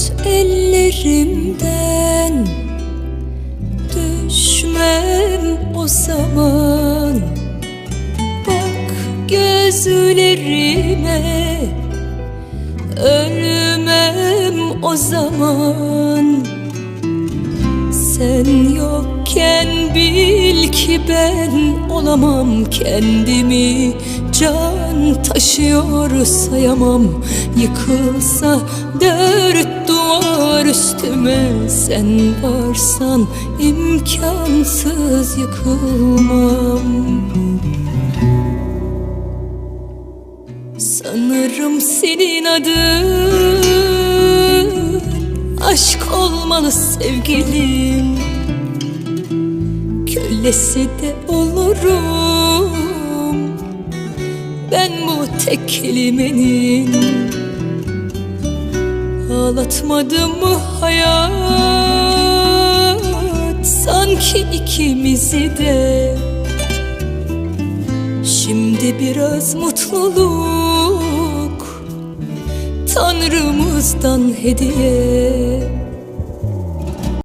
Tut ellerimden Düşmem o zaman. Bak gözlerime Ölmem o zaman. Sen yokken bil ki ben olamam. Kendimi Can taşıyor sayamam. Yıkılsa duvar üstüme Sen varsan imkansız yıkılmam. Sanırım senin adın Aşk olmalı sevgilim. Kölesi de olurum. Ben bu tek kelimenin Ağlatmadı mı hayat? Sanki ikimizi de. Şimdi biraz mutluluk Tanrımızdan hediye